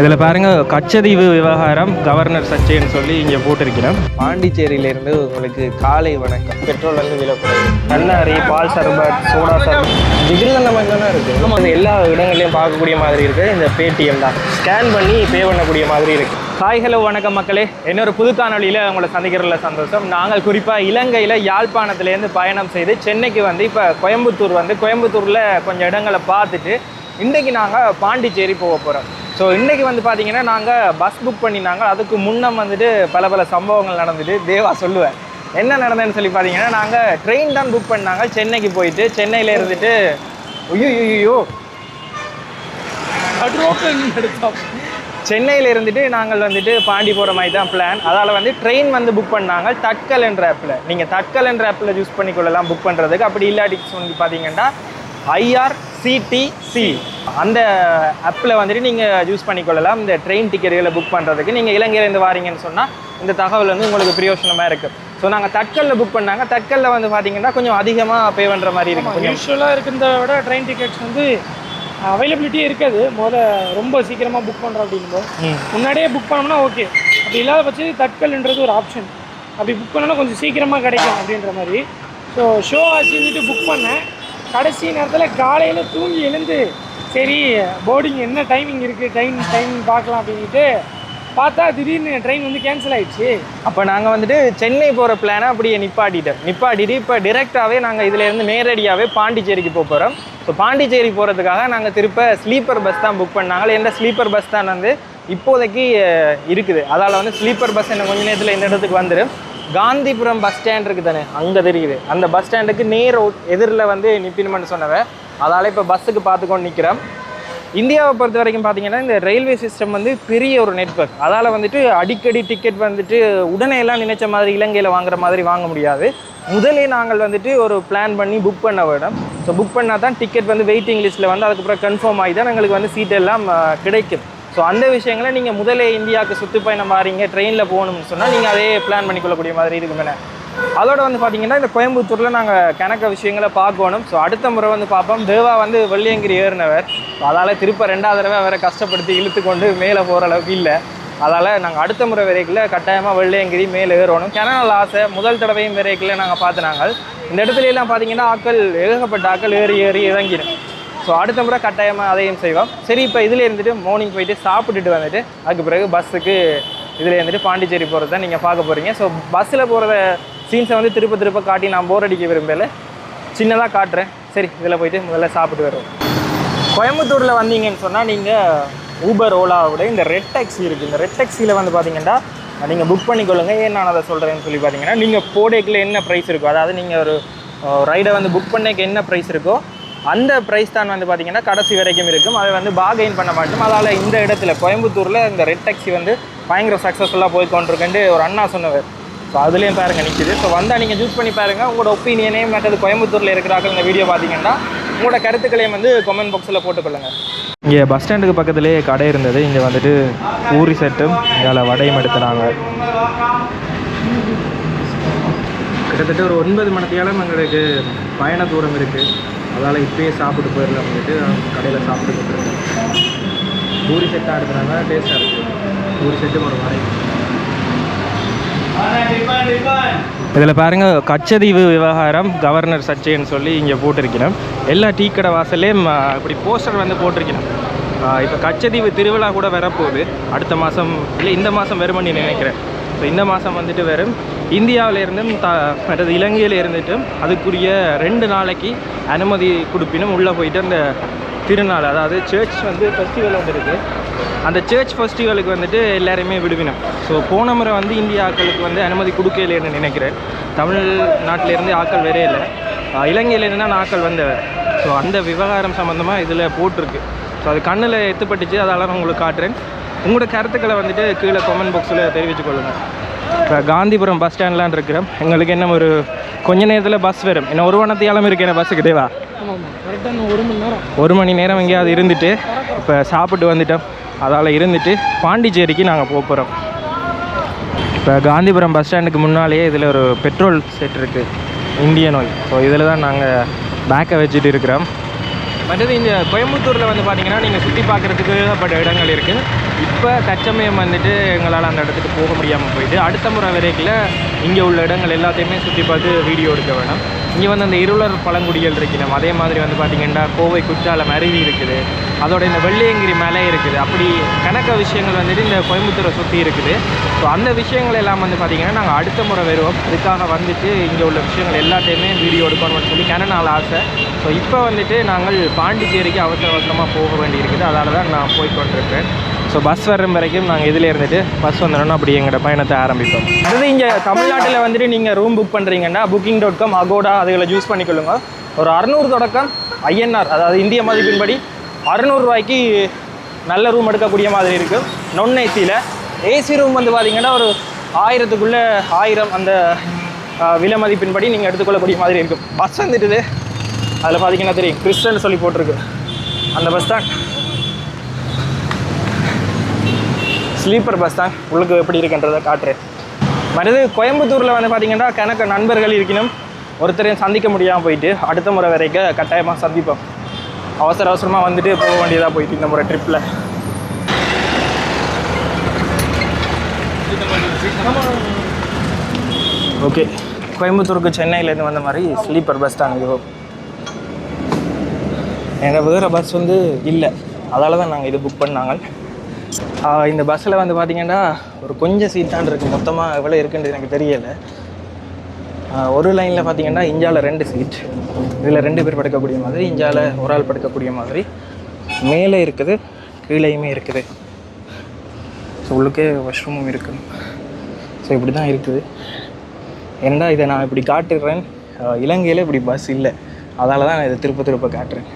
இதில் பாருங்க கச்சதீவு விவகாரம் கவர்னர் சர்ச்சைன்னு சொல்லி இங்கே போட்டிருக்கிறோம் பாண்டிச்சேரியிலேருந்து உங்களுக்கு காலை வணக்கம். பெட்ரோல் வந்து விலை குறைவு. நன்னாரி பால் சர்பத் சோடா சர்பத் டிகிரில் அந்த மாதிரி தானே இருக்குது நம்ம அது எல்லா இடங்கள்லையும் பார்க்கக்கூடிய மாதிரி இருக்குது இந்த பேடிஎம் தான். ஸ்கேன் பண்ணி பே பண்ணக்கூடிய மாதிரி இருக்குது ஹாய் ஹலோ வணக்கம் மக்களே. இன்னொரு புது காணொலியில் உங்களை சந்திக்கிறதுல சந்தோஷம். நாங்கள் குறிப்பாக இலங்கையில் யாழ்ப்பாணத்துலேருந்து பயணம் செய்து சென்னைக்கு வந்து இப்போ கோயம்புத்தூர் வந்து கோயம்புத்தூரில் கொஞ்சம் இடங்களை பார்த்துட்டு இன்றைக்கி நாங்கள் பாண்டிச்சேரி போக போகிறோம் ஸோ இன்றைக்கி வந்து பார்த்தீங்கன்னா நாங்கள் பஸ் புக் பண்ணினாங்க. அதுக்கு முன்னம் வந்துட்டு பல பல சம்பவங்கள் நடந்துட்டு தேவா சொல்லுவேன் என்ன நடந்ததுன்னு சொல்லி பார்த்தீங்கன்னா நாங்கள் ட்ரெயின் தான் புக் பண்ணாங்க. சென்னைக்கு போயிட்டு சென்னையில் இருந்துட்டு ஐயோ ஐயோ சென்னையில் இருந்துட்டு நாங்கள் வந்துட்டு பாண்டி போகிற மாதிரி தான் பிளான் அதால் வந்து ட்ரெயின் வந்து புக் பண்ணாங்க. தட்கல் என்ற ஆப்பில் நீங்கள் தட்கல் என்ற ஆப்பில் யூஸ் பண்ணிக்கொள்ளலாம் புக் பண்ணுறதுக்கு அப்படி இல்லாட்டி வந்து பார்த்தீங்கன்னா ஐஆர்சிடிசி அந்த ஆப்பில் வந்துட்டு நீங்கள் யூஸ் பண்ணிக்கொள்ளலாம். இந்த ட்ரெயின் டிக்கெட்டுகளை புக் பண்ணுறதுக்கு நீங்கள் இலங்கையிலேருந்து வாரீங்கன்னு சொன்னால் இந்த தகவல் வந்து உங்களுக்கு பிரயோஜனமாக இருக்குது ஸோ நாங்கள் தட்கலில் புக் பண்ணாங்க. தட்கலில் வந்து பார்த்தீங்கன்னா கொஞ்சம் அதிகமாக பே பண்ணுற மாதிரி இருக்குது கொஞ்சம் யூஸ்வலாக இருக்கிறத விட ட்ரெயின் டிக்கெட்ஸ் வந்து அவைலபிலிட்டி இருக்காது. முத ரொம்ப சீக்கிரமாக புக் பண்ணுறோம் அப்படிங்கும்போது. முன்னாடியே புக் பண்ணோம்னா ஓகே அப்படி இல்லாத பட்சத்து தட்கல்ன்றது ஒரு ஆப்ஷன் அப்படி புக் பண்ணோன்னா கொஞ்சம் சீக்கிரமாக கிடைக்கும் அப்படின்ற மாதிரி. ஸோ ஷோ ஆச்சுன்னுட்டு புக் பண்ணேன். கடைசி நேரத்தில் காலையில் தூங்கி எழுந்து சரி போர்டிங் என்ன டைமிங் இருக்குது ட்ரெயின் டைமிங் பார்க்கலாம் அப்படின்ட்டு பார்த்தா திடீர்னு ட்ரெயின் வந்து கேன்சல் ஆயிடுச்சு. அப்போ நாங்கள் வந்துட்டு சென்னை போகிற பிளானை அப்படியே நிப்பாட்டிட்டோம். நிப்பாட்டிட்டு இப்போ டிரெக்டாகவே நாங்கள் இதுலேருந்து நேரடியாகவே பாண்டிச்சேரிக்கு போக போகிறோம் ஸோ பாண்டிச்சேரி போகிறதுக்காக நாங்கள் திருப்ப ஸ்லீப்பர் பஸ் தான் புக் பண்ணாங்க. எந்த ஸ்லீப்பர் பஸ் தான் வந்து இப்போதைக்கு இருக்குது. அதால் வந்து ஸ்லீப்பர் பஸ் என்ன கொஞ்ச நேரத்தில் இந்த இடத்துக்கு வந்துடும் காந்திபுரம் பஸ் ஸ்டாண்ட் இருக்குது தானே அங்கே தெரியுது. அந்த பஸ் ஸ்டாண்டுக்கு நேர் எதிரில் வந்து நிற்பினுமென்னு சொன்னவன் அதால் இப்போ பஸ்ஸுக்கு பார்த்துக்கொண்டு நிற்கிறேன் இந்தியாவை பொறுத்த வரைக்கும் பார்த்தீங்கன்னா இந்த ரயில்வே சிஸ்டம் வந்து பெரிய ஒரு நெட்வொர்க் அதால் வந்துட்டு அடிக்கடி டிக்கெட் வந்துட்டு உடனே எல்லாம் நினைச்ச மாதிரி இலங்கையில் வாங்குற மாதிரி வாங்க முடியாது. முதலே நாங்கள் வந்துட்டு ஒரு பிளான் பண்ணி புக் பண்ண வேணும். ஸோ புக் பண்ணால் தான் டிக்கெட் வந்து வெயிட்டிங் லிஸ்ட்டில் வந்து அதுக்கப்புறம் கன்ஃபார்ம் ஆகி தான் எங்களுக்கு வந்து சீட் எல்லாம் கிடைக்கும். ஸோ அந்த விஷயங்களை நீங்கள் முதலே இந்தியாவுக்கு சுற்றுப்பயணம் மாறிங்க ட்ரெயினில் போகணும்னு சொன்னால் நீங்கள் அதே பிளான் பண்ணிக்கொள்ளக்கூடிய மாதிரி இருக்குமே அதோட வந்து பார்த்தீங்கன்னா இந்த கோயம்புத்தூரில் நாங்கள் கணக்க விஷயங்களை பார்க்கணும். ஸோ அடுத்த முறை வந்து பார்ப்போம். தேவா வந்து வெள்ளியங்கிரி ஏறினவர். அதால் திருப்ப ரெண்டாவது தடவை அவரை கஷ்டப்படுத்தி இழுத்து கொண்டு மேலே போகிற அளவுக்கு இல்லை. அதால் நாங்கள் அடுத்த முறை வரைக்குள்ள கட்டாயமாக வெள்ளியங்கிரி மேலே ஏறணும். கிணல் ஆசை முதல் தடவையும் வரைக்குள்ள நாங்கள் பார்த்து நாங்கள். இந்த இடத்துல எல்லாம் பார்த்தீங்கன்னா ஆக்கள் ஏகப்பட்ட ஆக்கள் ஏறி ஏறி இறங்கிடும் ஸோ அடுத்த முறை கட்டாயமாக அதையும் செய்வோம். சரி இப்போ இதில் இருந்துட்டு மார்னிங் போயிட்டு சாப்பிட்டுட்டு வந்துட்டு அதுக்கு பிறகு பஸ்ஸுக்கு இதில் இருந்துட்டு பாண்டிச்சேரி போகிறத நீங்கள் பார்க்க போகிறீங்க ஸோ பஸ்ஸில் போகிற சீன்ஸை வந்து திருப்ப திருப்ப காட்டி நான் போர் அடிக்க விரும்பல. சின்னதாக காட்டுறேன். சரி இதில் போயிட்டு முதல்ல சாப்பிட்டு வருவோம். கோயம்புத்தூரில் வந்தீங்கன்னு சொன்னால் நீங்கள் ஊபர் ஓலாவோட இந்த ரெட் டாக்ஸி இருக்குது இந்த ரெட் டாக்ஸியில் வந்து பார்த்தீங்கன்னா நீங்கள் புக் பண்ணிக்கொள்ளுங்க. ஏன் நான் அதை சொல்கிறேன்னு சொல்லி பார்த்தீங்கன்னா நீங்கள் போடேக்கில் என்ன ப்ரைஸ் இருக்கோ அதாவது நீங்கள் ஒரு ரைடை வந்து புக் பண்ணக்கு என்ன ப்ரைஸ் இருக்கோ அந்த ப்ரைஸ் தான் வந்து பார்த்திங்கன்னா கடைசி வரைக்கும் இருக்கும். அதை வந்து பார்கெயின் பண்ண மாட்டோம். அதால் இந்த இடத்துல கோயம்புத்தூரில் இந்த ரெட் டாக்ஸி வந்து பயங்கர சக்ஸஸ்ஃபுல்லாக போய் கொண்டிருக்குன்ட்டு ஒரு அண்ணா சொன்னவர். ஸோ அதுலேயும் பாருங்க நிற்கிது ஸோ வந்தால் நீங்கள் சூஸ் பண்ணி பாருங்கள் உங்களோட ஒப்பீனியனே மற்றது கோயம்புத்தூரில் இருக்கிறார்கள் இந்த வீடியோ பார்த்தீங்கன்னா உங்களோட கருத்துக்களையும் வந்து கமெண்ட் பாக்ஸில் போட்டுக்கொள்ளுங்க இங்கே பஸ் ஸ்டாண்டுக்கு பக்கத்துலேயே கடை இருந்தது. இங்கே வந்துட்டு ஊரி செட்டும் இதில் வடையும் எடுத்துனாங்க. கிட்டத்தட்ட ஒரு ஒன்பது மணித்தியாலம் எங்களுக்கு பயண தூரம் இருக்குது அதனால் இப்பயே சாப்பிட்டு போயிடலாம் அப்படின்ட்டு கடையில் சாப்பிட்டு போட்டுருக்கேன் பூரி செட்டாக இருக்கிறாங்க டேஸ்ட்டாக இருக்குது பூரி செட்டு ஒரு மாதிரி. இதில் பாருங்கள் கச்சதீவு விவகாரம் கவர்னர் சர்ச்சைன்னு சொல்லி இங்கே போட்டிருக்கிறோம் எல்லா டீ கடை வாசல்லையும் இப்படி போஸ்டர் வந்து போட்டிருக்கிறோம் இப்போ கச்சதீவு திருவிழா கூட வரப்போகுது. அடுத்த மாதம் இல்லை இந்த மாதம் வரும்னு நினைக்கிறேன். ஸோ இந்த மாதம் வந்துட்டு வெறும் இந்தியாவிலேருந்தும் த மற்றது இலங்கையில் இருந்துட்டும் அதுக்குரிய ரெண்டு நாளைக்கு அனுமதி கொடுப்பினும் உள்ளே போயிட்டு அந்த திருநாள் அதாவது சர்ச் வந்து ஃபெஸ்டிவல் வந்துருக்கு அந்த சர்ச் ஃபெஸ்டிவலுக்கு வந்துட்டு எல்லாரையுமே விடுவினோம். ஸோ போன முறை வந்து இந்திய ஆக்களுக்கு வந்து அனுமதி கொடுக்கலைன்னு நினைக்கிறேன். தமிழ்நாட்டிலேருந்து ஆட்கள் வரே இல்லை. இலங்கையிலேருந்து தான் ஆட்கள் வந்தவர். ஸோ அந்த விவகாரம் சம்மந்தமாக இதில் போட்டிருக்கு. ஸோ அது கண்ணில் எத்துப்பட்டுச்சு. அதெல்லாம் நான் உங்களுக்கு காட்டுறேன். உங்களோட கருத்துக்களை வந்துட்டு கீழே கமெண்ட் பாக்ஸில் தெரிவித்துக் கொள்ளுங்கள் இப்போ காந்திபுரம் பஸ் ஸ்டாண்ட்லாம் இருக்கிறோம். எங்களுக்கு என்ன ஒரு கொஞ்ச நேரத்தில் பஸ் வரும். என்ன ஒரு வனத்தையாலும் இருக்கு என்ன பஸ்ஸுக்கு தேவா? ஒரு மணி நேரம். ஒரு மணி நேரம் எங்கேயாவது இருந்துட்டு இப்போ சாப்பிட்டு வந்துட்டோம். அதால் இருந்துட்டு பாண்டிச்சேரிக்கு நாங்கள் போக போகிறோம் இப்போ காந்திபுரம் பஸ் ஸ்டாண்டுக்கு முன்னாலேயே இதில் ஒரு பெட்ரோல் செட் இருக்குது இந்தியன் ஆயில் ஸோ இதில் தான் நாங்கள் பேக்கை வச்சுட்டு இருக்கிறோம். மற்றது இந்த கோயம்புத்தூரில் வந்து பார்த்தீங்கன்னா நீங்கள் சுற்றி பார்க்குறதுக்கு ஏகப்பட்ட இடங்கள் இருக்குது இப்போ தச்சமயம் வந்துட்டு எங்களால் அந்த இடத்துக்கு போக முடியாமல் போயிட்டு அடுத்த முறை வரைக்கில் இங்கே உள்ள இடங்கள் எல்லாத்தையுமே சுற்றி பார்த்து வீடியோ எடுக்க வேணும். இங்கே வந்து அந்த இருளர் பழங்குடிகள் இருக்கணும் அதே மாதிரி வந்து பார்த்திங்கன்னா கோவை குற்றாலம் அருவி இருக்குது. அதோட இந்த வெள்ளையங்கிரி மலை இருக்குது. அப்படி கணக்க விஷயங்கள் வந்துட்டு இந்த கோயம்புத்தூரை சுற்றி இருக்குது. ஸோ அந்த விஷயங்கள் எல்லாம் வந்து பார்த்தீங்கன்னா நாங்கள் அடுத்த முறை வருவோம். அதுக்காக வந்துட்டு இங்கே உள்ள விஷயங்கள் எல்லாத்தையுமே வீடியோ எடுக்கணும்னு சொல்லி கன ஆசை. ஸோ இப்போ வந்துட்டு நாங்கள் பாண்டிச்சேரிக்கு அவசர அவசரமாக போக வேண்டியிருக்குது. அதால் தான் நான் போய் கொண்டிருக்கேன். ஸோ பஸ் வர்ற வரைக்கும் நாங்கள் இதில் இருந்துட்டு பஸ் வந்தோன்னா அப்படி எங்களோட பயணத்தை ஆரம்பிப்போம். அடுத்து இங்கே தமிழ்நாட்டில் வந்துட்டு நீங்கள் ரூம் புக் பண்ணுறீங்கன்னா புக்கிங் டாட் காம் அகோடா அதுகளை யூஸ் பண்ணிக்கொள்ளுங்க. ஒரு அறநூறு தொடக்கம் ஐஎன்ஆர் அதாவது இந்திய மதிப்பின்படி அறநூறுவாய்க்கு நல்ல ரூம் எடுக்கக்கூடிய மாதிரி இருக்குது நொன் ஏசியில் ஏசி ரூம் வந்து பார்த்திங்கன்னா ஒரு ஆயிரத்துக்குள்ளே ஆயிரம் அந்த விலை மதிப்பின்படி நீங்கள் எடுத்துக்கொள்ளக்கூடிய மாதிரி இருக்கும் பஸ் வந்துட்டுது. அதில் பார்த்தீங்கன்னா தெரியும். கிறிஸ்டன் சொல்லி போட்டிருக்கு. அந்த பஸ் தான். ஸ்லீப்பர் பஸ் தான். உள்ளுக்கு எப்படி இருக்குன்றதை காட்டுறேன். மறுது கோயம்புத்தூரில் வந்து பார்த்திங்கன்னா கணக்கு நண்பர்கள் இருக்கணும் ஒருத்தரையும் சந்திக்க முடியாமல் போயிட்டு அடுத்த முறை வரைக்கும் கட்டாயமாக சந்திப்போம். அவசர அவசரமாக வந்துட்டு போக வேண்டியதாக போயிட்டு இந்த முறை ட்ரிப்பில் ஓகே கோயம்புத்தூருக்கு சென்னையிலேருந்து வந்த மாதிரி ஸ்லீப்பர் பஸ் தான் இது. எங்கள் வேறு பஸ் வந்து இல்லை. அதால தான் நாங்கள் இது புக் பண்ணாங்க. இந்த பஸ்ஸில் வந்து பார்த்தீங்கன்னா ஒரு கொஞ்சம் சீட் தான் இருக்குது மொத்தமாக எவ்வளோ இருக்குன்றது எனக்கு தெரியலை. ஒரு லைனில் பார்த்தீங்கன்னா இஞ்சாவில் ரெண்டு சீட் இதில் ரெண்டு பேர் படுக்கக்கூடிய மாதிரி இஞ்சாவில் ஒரு ஆள் படுக்கக்கூடிய மாதிரி. மேலே இருக்குது கீழேயுமே இருக்குது. ஸோ உள்ளுக்கே வாஷ்ரூமும் இருக்குது ஸோ இப்படி தான் இருக்குது. ஏன்டா இதை நான் இப்படி காட்டுறேன்? இலங்கையில் இப்படி பஸ் இல்லை. அதால் தான் நான் இதை திருப்ப திருப்ப காட்டுறேன்.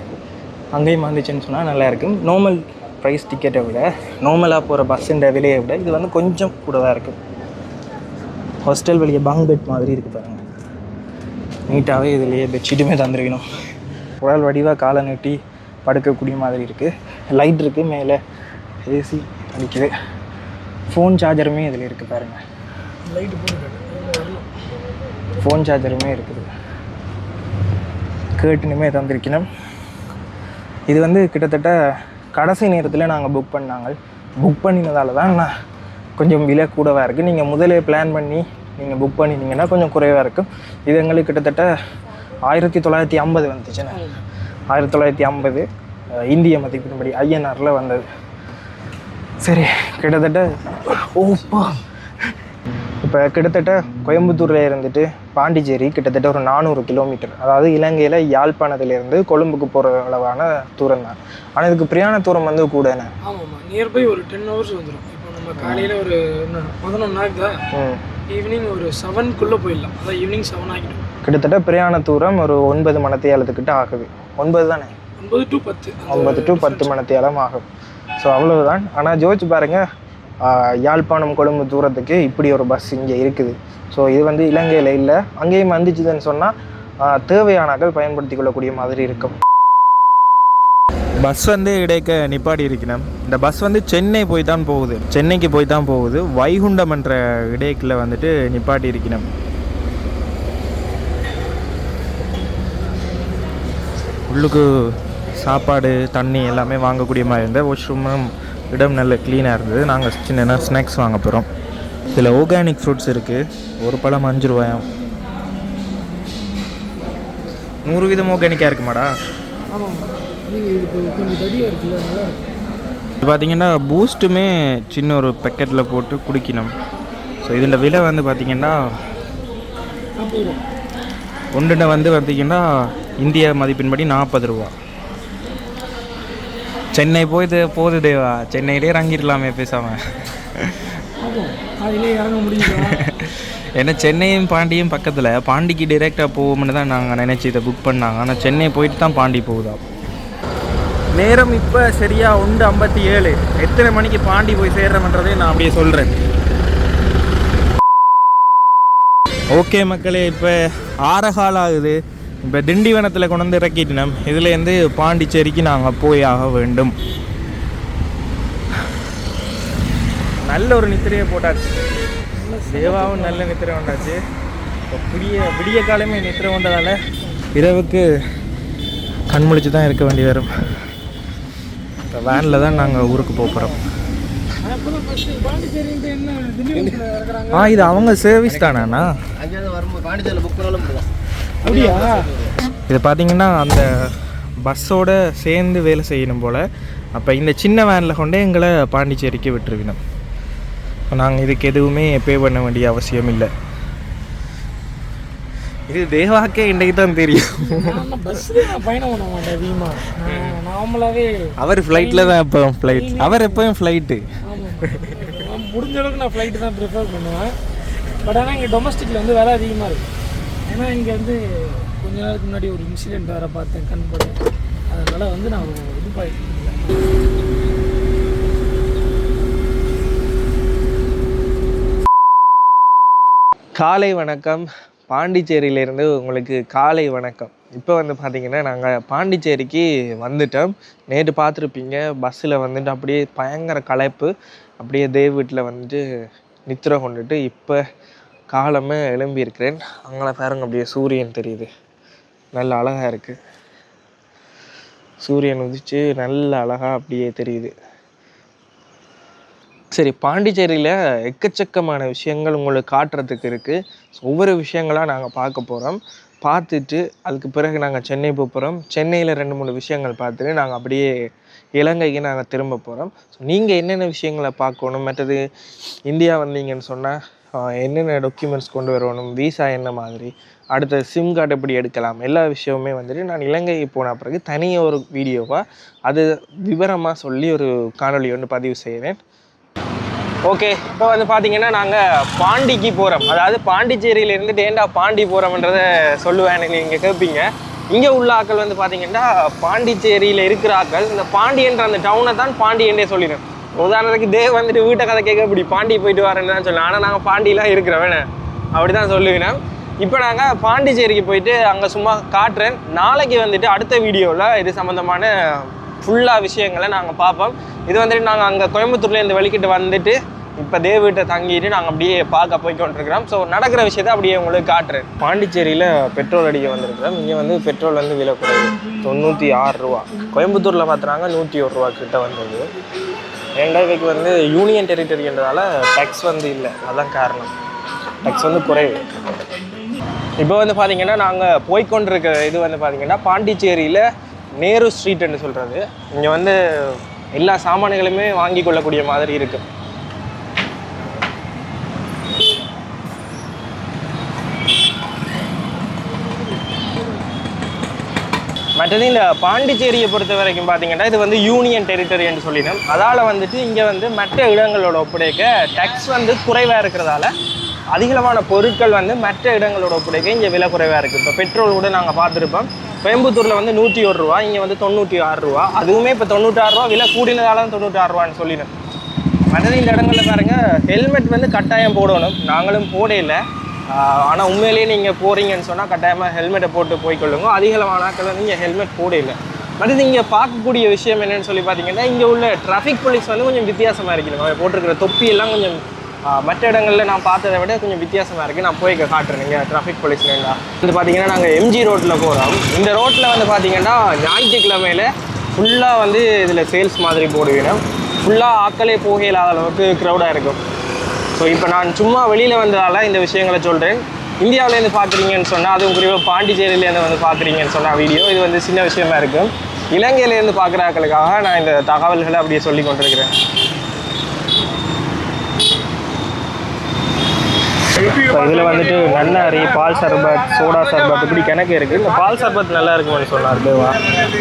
அங்கேயும் வந்துச்சுன்னு சொன்னால் நல்லாயிருக்கும் நார்மல் ப்ரைஸ் டிக்கெட்டை விட நார்மலாக போகிற பஸ்ஸுன்ற விலையை விட இது வந்து கொஞ்சம் கூட தான் இருக்குது ஹாஸ்டல் வெளியே பங்க் பெட் மாதிரி இருக்குது நீட்டாகவே இதுலேயே பெட்ஷீட்டுமே தந்துருக்கணும். உடல் வடிவாக காலை நீட்டி படுக்கக்கூடிய மாதிரி இருக்குது லைட் இருக்குது மேலே. ஏசி அடிக்குது. ஃபோன் சார்ஜருமே இதில் இருக்குது பாருங்கள் ஃபோன் சார்ஜருமே இருக்குது. கேட்டுனுமே தந்திருக்கணும். இது வந்து கிட்டத்தட்ட கடைசி நேரத்தில் நாங்கள் புக் பண்ணாங்க. புக் பண்ணினதால தான் நான் கொஞ்சம் விலை கூடவாக இருக்குது நீங்கள் முதலே பிளான் பண்ணி நீங்கள் புக் பண்ணினீங்கன்னா கொஞ்சம் குறைவாக இருக்கும். இது எங்களுக்கு கிட்டத்தட்ட ஆயிரத்தி தொள்ளாயிரத்தி ஐம்பது வந்துச்சுண்ணே. ஆயிரத்தி தொள்ளாயிரத்தி ஐம்பது இந்திய மதிப்பின்படி ஐஎன்ஆரில் வந்தது. சரி கிட்டத்தட்ட ஓப்பா. இப்போ கிட்டத்தட்ட கோயம்புத்தூரில் இருந்துட்டு பாண்டிச்சேரி கிட்டத்தட்ட ஒரு நானூறு கிலோமீட்டர். அதாவது இலங்கையில் யாழ்ப்பாணத்துலேருந்து கொழும்புக்கு போகிற அளவான தூரம் தான். ஆனால் இதுக்கு பிரயாண தூரம் வந்து கூடண்ணே. ஆமாம்மா. நியர்பை ஒரு டென் ஹவர்ஸ் வந்துடும் இப்போ நம்ம காலையில் ஒரு என்ன பதினொன்று ஆகுதா ம். ஈவினிங் ஒரு செவனுக்குள்ளே போயிடலாம். அதான் ஈவினிங் செவன் ஆகிடும். கிட்டத்தட்ட பிரயாண தூரம் ஒரு ஒன்பது மணத்தியாலத்துக்கிட்ட ஆகுது. ஒன்பது தானே? ஒன்பது டு பத்து. ஒன்பது டு பத்து மணத்தியாலம் ஆகும். ஸோ அவ்வளவுதான். ஆனால் ஜோதிச்சு பாருங்க. ஆஹ், யாழ்ப்பாணம் கொழும்பு தூரத்துக்கு இப்படி ஒரு பஸ் இங்கே இருக்குது. ஸோ இது வந்து இலங்கையில் இல்லை. அங்கேயும் வந்துச்சுதுன்னு சொன்னால் தேவையானாக்கள் பயன்படுத்தி கொள்ளக்கூடிய மாதிரி இருக்கும். பஸ் வந்து இடைக்க நிப்பாடி இருக்கிறேன் இந்த பஸ் வந்து சென்னை போய் தான் போகுது. சென்னைக்கு போய் தான் போகுது. வைகுண்டம் என்ற இடைக்கில் வந்துட்டு நிப்பாட்டி இருக்கிறேன் உள்ளுக்கு சாப்பாடு தண்ணி எல்லாமே வாங்கக்கூடிய மாதிரி இருந்தது. வாஷ்ரூமும் இடம் நல்ல க்ளீனாக இருந்தது. நாங்கள் சின்ன ஸ்நாக்ஸ் வாங்க போகிறோம் இதில் ஆர்கானிக் ஃப்ரூட்ஸ் இருக்குது ஒரு பழம் அஞ்சு ரூபாயாம் நூறு வீதம் ஆர்கானிக்காக இருக்குமாடா? ஆமாம். இது பார்த்தீங்கன்னா பூஸ்ட்டுமே சின்ன ஒரு பேக்கெட்டில் போட்டு குடிக்கணும். ஸோ இதில் விலை வந்து பார்த்தீங்கன்னா ஒன்றுன வந்து பார்த்தீங்கன்னா இந்திய மதிப்பின்படி நாற்பது ரூபா. சென்னை போகுது போகுது தேவா. சென்னையிலே இறங்கிடலாமே பேசாமல் ஏன்னா சென்னையும் பாண்டியும் பக்கத்தில். பாண்டிக்கு டைரெக்டாக போவோம்னு தான் நாங்கள் நினச்சி இதை புக் பண்ணாங்க. ஆனால் சென்னை போயிட்டு தான் பாண்டி போகுதா நேரம் இப்போ சரியாக ஒன்று ஐம்பத்தி ஏழு. எத்தனை மணிக்கு பாண்டி போய் சேர்றோம்ன்றதை நான் அப்படியே சொல்கிறேன் ஓகே மக்களே இப்போ ஆறகால் ஆகுது இப்போ திண்டிவனத்தில் கொண்டு வந்து இறக்கிட்டோம். இதுலேருந்து பாண்டிச்சேரிக்கு நாங்கள் போய் ஆக வேண்டும். நல்ல ஒரு நித்திரையை போட்டாச்சு. தேவாவும் நல்ல நித்திரை உண்டாச்சு. இப்போ விடிய விடிய காலமே நித்திரை வந்ததால் இரவுக்கு கண் முழிச்சு தான் இருக்க வேண்டி வரும் இப்போ வேனில் தான் நாங்கள் ஊருக்கு போக போகிறோம் ஆ இது அவங்க சர்வீஸ் தானேண்ணா இது பார்த்தீங்கன்னா அந்த பஸ்ஸோட சேர்ந்து வேலை செய்யணும் போல். அப்போ இந்த சின்ன வேனில் கொண்டே எங்களை பாண்டிச்சேரிக்கு விட்டுருவினோம் நாங்கள் இதுக்கு எதுவுமே பே பண்ண வேண்டிய அவசியம் இல்லை இது தேவாக்கே இன்றைக்கு தான் தெரியும். பயணம் பண்ண மாட்டேன் அதிகமாக நார்மலாகவே அவர் ஃப்ளைட்டில் தான் எப்போ ஃப்ளைட் அவர் எப்போயும் ஃப்ளைட்டு முடிஞ்ச அளவுக்கு நான் ஃப்ளைட்டு தான் ப்ரிஃபர் பண்ணுவேன். பட் ஆனால் இங்கே டொமஸ்டிக்கில் வந்து விலை அதிகமாக இருக்குது ஏன்னா இங்கே வந்து கொஞ்ச நாளுக்கு முன்னாடி ஒரு இன்சிடெண்ட் வேறு பார்த்தேன் கண்பட அதனால் வந்து நான் இது பாயிட்டு காலை வணக்கம். பாண்டிச்சேரியிலேருந்து உங்களுக்கு காலை வணக்கம். இப்போ வந்து பார்த்திங்கன்னா நாங்கள் பாண்டிச்சேரிக்கு வந்துட்டோம். நேற்று பார்த்துருப்பீங்க பஸ்ஸில் வந்துட்டு அப்படியே பயங்கர களைப்பு. அப்படியே தேவ் வீட்டில் வந்துட்டு நித்திர கொண்டுட்டு இப்போ காலமே எழும்பியிருக்கிறேன். அங்கே பாருங்க அப்படியே சூரியன் தெரியுது. நல்ல அழகாக இருக்குது சூரியன் உதிச்சு நல்ல அழகாக அப்படியே தெரியுது. சரி பாண்டிச்சேரியில் எக்கச்சக்கமான விஷயங்கள் உங்களுக்கு காட்டுறதுக்கு இருக்குது ஒவ்வொரு விஷயங்களாக நாங்கள் பார்க்க போகிறோம் பார்த்துட்டு அதுக்கு பிறகு நாங்கள் சென்னை போக போகிறோம் சென்னையில் ரெண்டு மூணு விஷயங்கள் பார்த்துட்டு நாங்கள் அப்படியே இலங்கைக்கு நாங்கள் திரும்ப போகிறோம் ஸோ நீங்கள் என்னென்ன விஷயங்களை பார்க்கணும்? மற்றது இந்தியா வந்தீங்கன்னு சொன்னால் என்னென்ன டாக்குமெண்ட்ஸ் கொண்டு வரணும்? விசா என்ன மாதிரி? அடுத்த சிம் கார்டு எப்படி எடுக்கலாம்? எல்லா விஷயமுமே வந்துட்டு நான் இலங்கைக்கு போன பிறகு தனியாக ஒரு வீடியோவாக அது விவரமாக சொல்லி ஒரு காணொளி ஒன்று பதிவு செய்வேன் ஓகே. இப்போ வந்து பார்த்தீங்கன்னா நாங்கள் பாண்டிக்கு போகிறோம் அதாவது பாண்டிச்சேரியிலேருந்து டேண்டா பாண்டி போகிறோம்ன்றத சொல்லுவேன் நீங்கள் கேட்பீங்க இங்கே உள்ள ஆட்கள் வந்து பார்த்தீங்கன்னா பாண்டிச்சேரியில் இருக்கிற ஆக்கள் இந்த பாண்டியன்ற அந்த டவுனை தான் பாண்டியன்றே சொல்லிடும். உதாரணத்துக்கு தேவ் வந்துட்டு வீட்டை கதை கேட்க இப்படி பாண்டி போயிட்டு வரேன்னு தான் சொல்லலாம் ஆனால் நாங்கள் பாண்டிலாம் இருக்கிறோம் வேணே அப்படி தான் சொல்லுவேன். இப்போ நாங்கள் பாண்டிச்சேரிக்கு போயிட்டு அங்கே சும்மா காட்டுறேன். நாளைக்கு வந்துட்டு அடுத்த வீடியோவில் இது சம்மந்தமான ஃபுல்லாக விஷயங்களை நாங்கள் பார்ப்போம். இது வந்துட்டு நாங்கள் அங்கே கோயம்புத்தூர்லேருந்து வெளிக்கிட்டு வந்துட்டு இப்போ தேவ் வீட்டை தங்கிட்டு நாங்கள் அப்படியே பார்க்க போய் கொண்டிருக்கிறோம். ஸோ நடக்கிற விஷயத்தை அப்படியே உங்களுக்கு காட்டுறேன். பாண்டிச்சேரியில் பெட்ரோல் அடிக்க வந்திருக்கிறோம். இங்கே வந்து பெட்ரோல் வந்து விலை குறைவு. தொண்ணூற்றி ஆறு ரூபா. கோயம்புத்தூரில் பார்த்துறாங்க நூற்றி ஒரு ரூபா கிட்ட வந்தது. ரெண்டாயிரத்துக்கு வந்து யூனியன் டெரிட்டரின்றதால டேக்ஸ் வந்து இல்லை. அதான் காரணம். டேக்ஸ் வந்து குறைவு. இப்போ வந்து பார்த்தீங்கன்னா நாங்கள் போய்க்கொண்டிருக்க இது வந்து பார்த்தீங்கன்னா பாண்டிச்சேரியில் நேரு ஸ்ட்ரீட்னு சொல்கிறது இங்கே வந்து எல்லா சாமான்களுமே வாங்கி கொள்ளக்கூடிய மாதிரி இருக்குது மற்றது இந்த பாண்டிச்சேரியை பொறுத்த வரைக்கும் பார்த்தீங்கன்னா இது வந்து யூனியன் டெரிட்டரி என்று சொல்லிடும் அதால் வந்துட்டு இங்கே வந்து மற்ற இடங்களோட ஒப்படைக்க டேக்ஸ் வந்து குறைவாக இருக்கிறதால அதிகமான பொருட்கள் வந்து மற்ற இடங்களோட ஒப்படைக்க இங்கே விலை குறைவாக இருக்குது இப்போ பெட்ரோல் கூட நாங்கள் பார்த்துருப்போம். கோயம்புத்தூரில் வந்து நூற்றி ஒரு ரூபா இங்கே வந்து தொண்ணூற்றி ஆறு ரூபா. அதுவுமே இப்போ தொண்ணூற்றாறு ரூபா விலை கூடினதால தான் தொண்ணூற்றாறு ரூபான்னு சொல்லிடுறேன் மற்றது இந்த இடங்களில் பாருங்கள் ஹெல்மெட் வந்து கட்டாயம் போடணும். நாங்களும் போடையில ஆனால் உண்மையிலேயே நீங்கள் போகிறீங்கன்னு சொன்னால் கட்டாயமாக ஹெல்மெட்டை போட்டு போய்க்கொள்ளுங்க அதிகளவான ஆட்கள் வந்து இங்கே ஹெல்மெட் போடையில மற்றது இங்கே பார்க்கக்கூடிய விஷயம் என்னென்னு சொல்லி பார்த்தீங்கன்னா இங்கே உள்ள டிராஃபிக் போலீஸ் வந்து கொஞ்சம் வித்தியாசமாக இருக்குதுங்க போட்டிருக்கிற தொப்பியெல்லாம் கொஞ்சம் மற்ற இடங்களில் நான் பார்த்ததை விட கொஞ்சம் வித்தியாசமாக இருக்குது நான் போய் காட்டுறேன். நீங்கள் டிராஃபிக் போலீஸ்லேருந்தா வந்து பார்த்தீங்கன்னா நாங்கள் எம்ஜி ரோட்டில் போகிறோம் இந்த ரோட்டில் வந்து பார்த்தீங்கன்னா ஞாயிற்றுக்கிழமையில ஃபுல்லாக வந்து இதில் சேல்ஸ் மாதிரி போடுவீங்க ஃபுல்லாக ஆக்களே போக இல்லாத அளவுக்கு க்ரௌடாக இருக்கும். ஸோ இப்போ நான் சும்மா வெளியில் வந்ததால் இந்த விஷயங்களை சொல்கிறேன் இந்தியாவிலேருந்து பார்க்குறீங்கன்னு சொன்னால் அதுவும் குறிப்பாக பாண்டிச்சேரியிலேருந்து வந்து பார்க்குறீங்கன்னு சொன்னால் வீடியோ இது வந்து சின்ன விஷயமா இருக்கும். இலங்கையிலேருந்து பார்க்குற ஆக்களுக்காக நான் இந்த தகவல்களை அப்படியே சொல்லி கொண்டிருக்கிறேன். இப்போ இதில் வந்துட்டு நன்னாரி பால் சர்பத் சோடா சர்பத் இப்படி கணக்கு இருக்குது இந்த பால் சர்பத் நல்லா இருக்கும்னு சொன்னார். தேவா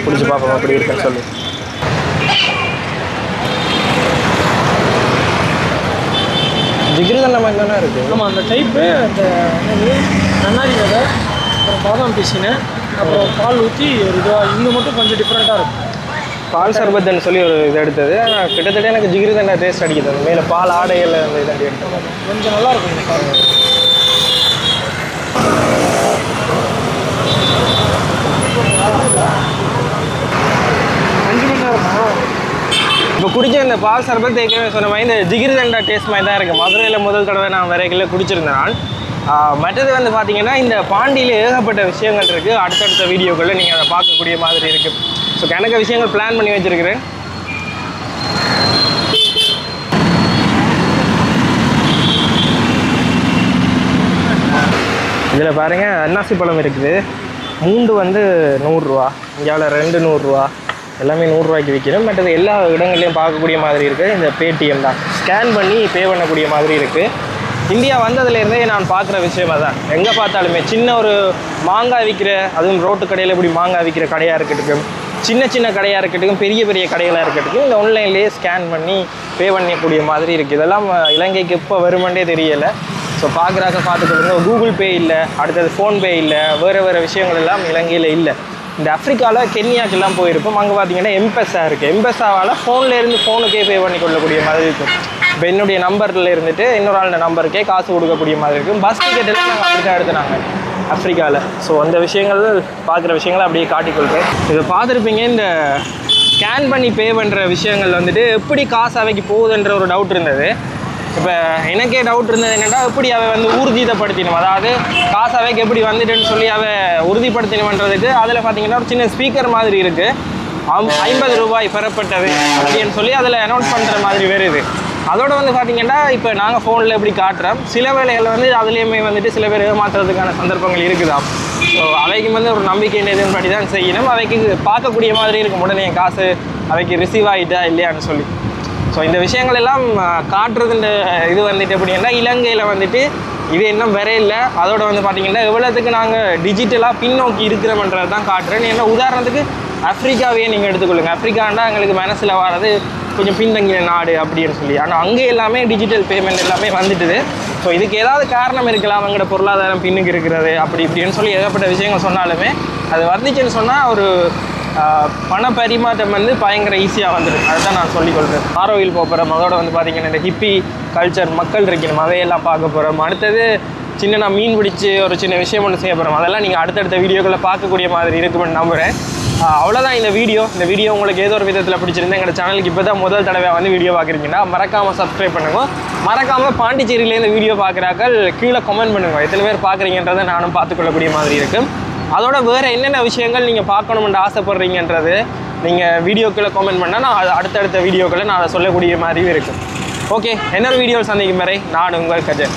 குடிச்சு பார்ப்போம் அப்படி இருக்குன்னு சொல்லி. ஜிகிருதண்ண மாதிரி தானே இருக்குது ஆமாம் அந்த டைப்பு அந்த நன்னாரி விதை அப்புறம் பாதாம் பிசினு அப்புறம் பால் ஊற்றி ஒரு இதுவாக இங்கே மட்டும் கொஞ்சம் டிஃப்ரெண்ட்டாக இருக்கும். பால் சர்பத்னு சொல்லி ஒரு இது எடுத்தது. ஆனால் கிட்டத்தட்ட எனக்கு ஜிகிருதண்ண டேஸ்ட் அடிக்குது. மேலே பால் ஆடைகள் அந்த இதாண்டி எடுத்தோம் கொஞ்சம் நல்லா இருக்கும் அஞ்சு மணி நேரமா? இப்போ குடிச்ச இந்த பால் சர்பத் ஏற்கனவே சொன்ன மாதிரி இந்த ஜிகிருதண்டா டேஸ்ட் மாதிரி தான் இருக்குது மதுரையில் முதல் தடவை நான் வரைக்கல குடிச்சிருந்தேன் நான் மற்றது வந்து பார்த்தீங்கன்னா இந்த பாண்டியில் ஏகப்பட்ட விஷயங்கள் இருக்குது அடுத்தடுத்த வீடியோக்களில் நீங்கள் அதை பார்க்கக்கூடிய மாதிரி இருக்குது ஸோ கணக்க விஷயங்கள் பிளான் பண்ணி வச்சுருக்கிறேன். இதில் பாருங்கள் அன்னாசி பழம் இருக்குது. மூண்டு வந்து நூறுரூவா இந்தியாவில் ரெண்டு நூறுரூவா. எல்லாமே நூறுரூவாய்க்கு விற்கிறோம். மற்றது எல்லா இடங்கள்லையும் பார்க்கக்கூடிய மாதிரி இருக்குது இந்த பேடிஎம் தான். ஸ்கேன் பண்ணி பே பண்ணக்கூடிய மாதிரி இருக்குது இந்தியா வந்ததுலேருந்தே நான் பார்க்குற விஷயம் அதான். எங்கே பார்த்தாலுமே சின்ன ஒரு மாங்காய் விற்கிற அதுவும் ரோட்டு கடையில் இப்படி மாங்காய் விற்கிற கடையாக இருக்கட்டும் சின்ன சின்ன கடையாக இருக்கட்டும் பெரிய பெரிய கடைகளாக இருக்கட்டும் இந்த ஆன்லைன்லேயே ஸ்கேன் பண்ணி பே பண்ணக்கூடிய மாதிரி இருக்குது இதெல்லாம் இலங்கைக்கு எப்போ வருமெண்டே தெரியலை. ஸோ பார்க்குறாக்க பார்த்துக்கொள்ளுங்க கூகுள் பே இல்லை அடுத்தது ஃபோன்பே இல்லை வேறு வேறு விஷயங்கள் எல்லாம் இலங்கையில் இல்லை. இந்த ஆஃப்ரிக்காவில் கென்யாக்கெல்லாம் போயிருப்போம் அங்கே பார்த்தீங்கன்னா எம்பெஸா இருக்குது எம்பெஸாவால் ஃபோன்லேருந்து ஃபோனுக்கே பே பண்ணி கொள்ளக்கூடிய மாதிரி இருக்கும். இப்போ என்னுடைய நம்பரில் இருந்துட்டு இன்னொரு ஆளோட நம்பருக்கே காசு கொடுக்கக்கூடிய மாதிரி இருக்கும். பஸ் டிக்கெட் எல்லாம் நாங்கள் அப்படி தான் எடுத்துனாங்க. ஆஃப்ரிக்காவில் ஸோ அந்த விஷயங்கள் பார்க்குற விஷயங்களை அப்படியே காட்டிக்கொள்கிறேன் இதை பார்த்துருப்பீங்க இந்த ஸ்கேன் பண்ணி பே பண்ணுற விஷயங்கள் வந்துட்டு எப்படி காசு அவைக்கு போகுதுன்ற ஒரு டவுட் இருந்தது. இப்போ எனக்கே டவுட் இருந்தது என்னென்னா எப்படி அவ வந்து ஊர்ஜிதப்படுத்தினோம் அதாவது காசு அவைக்கு எப்படி வந்துட்டுன்னு சொல்லி அவை உறுதிப்படுத்தினுன்றதுக்கு அதில் பார்த்தீங்கன்னா ஒரு சின்ன ஸ்பீக்கர் மாதிரி இருக்குது ஐம்பது ரூபாய் பெறப்பட்டது அப்படின்னு சொல்லி அதில் அனௌன்ஸ் பண்ணுற மாதிரி வருது அதோட வந்து பார்த்தீங்கன்னா இப்போ நாங்கள் ஃபோனில் எப்படி காட்டுறோம். சில வேலைகள் வந்து அதுலேயுமே வந்துட்டு சில பேர் ஏமாத்துறதுக்கான சந்தர்ப்பங்கள் இருக்குதா? ஸோ அவைக்கு வந்து ஒரு நம்பிக்கை படி தான் செய்யணும். அவைக்கு பார்க்கக்கூடிய மாதிரி இருக்கும். உடனே என் காசு அவைக்கு ரிசீவ் ஆகிட்டா இல்லையான்னு சொல்லி. ஸோ இந்த விஷயங்கள் எல்லாம் காட்டுறதுன்ற இது வந்துட்டு எப்படின்னா இலங்கையில் வந்துட்டு இது இன்னும் வேற இல்லை அதோட வந்து பார்த்தீங்கன்னா எவ்வளோத்துக்கு நாங்கள் டிஜிட்டலாக பின்னோக்கி இருக்கிறோம்ன்றது தான் காட்டுறேன். ஏன்னா உதாரணத்துக்கு ஆப்பிரிக்காவையே நீங்கள் எடுத்துக்கொள்ளுங்கள் ஆப்பிரிக்காண்டா எங்களுக்கு மனசில் வர்றது கொஞ்சம் பின்தங்கிய நாடு அப்படின்னு சொல்லி. ஆனால் அங்கே எல்லாமே டிஜிட்டல் பேமெண்ட் எல்லாமே வந்துட்டுது. ஸோ இதுக்கு ஏதாவது காரணம் இருக்கலாம். அவங்களோட பொருளாதாரம் பின்னுக்கு இருக்கிறது அப்படி இப்படின்னு சொல்லி ஏகப்பட்ட விஷயங்கள் சொன்னாலுமே அது வந்துச்சுன்னு சொன்னால் ஒரு பண பரிமாற்றம் வந்து பயங்கர ஈஸியாக வந்துடும். அதுதான் நான் சொல்லிக்கொள்கிறேன் ஆரோவில் போகிறோம் அதோட வந்து பார்த்திங்கன்னா இந்த ஹிப்பி கல்ச்சர் மக்கள் இருக்கணும். அதையெல்லாம் பார்க்க போகிறோம் அடுத்தது சின்ன நான் மீன் பிடிச்சி ஒரு சின்ன விஷயம் ஒன்று செய்ய போகிறோம் அதெல்லாம் நீங்கள் அடுத்தடுத்த வீடியோக்களை பார்க்கக்கூடிய மாதிரி இருக்குமென்னு நம்புகிறேன் அவ்வளோதான் இந்த வீடியோ. இந்த வீடியோ உங்களுக்கு ஏதோ ஒரு விதத்தில் பிடிச்சிருந்தா எங்கள் சேனலுக்கு இப்போ தான் முதல் தடவை வந்து வீடியோ பார்க்குறீங்கன்னா மறக்காமல் சப்ஸ்கிரைப் பண்ணுங்க. மறக்காமல் பாண்டிச்சேரியிலேருந்து இந்த வீடியோ பார்க்குறாக்கள் கீழே கமெண்ட் பண்ணுங்க. எத்தனை பேர் பார்க்குறீங்கன்றதை நானும் பார்த்துக்கொள்ளக்கூடிய மாதிரி இருக்கும். அதோட வேறு என்னென்ன விஷயங்கள் நீங்கள் பார்க்கணுமென்று ஆசைப்பட்றீங்கன்றது நீங்கள் வீடியோக்களை கமெண்ட் பண்ணால் நான் அது அடுத்தடுத்த வீடியோக்களை நான் அதை சொல்லக்கூடிய மாதிரியும் இருக்கும். ஓகே இன்னொரு வீடியோ சந்திக்கும் வரை நான் உங்கள் கஜன்.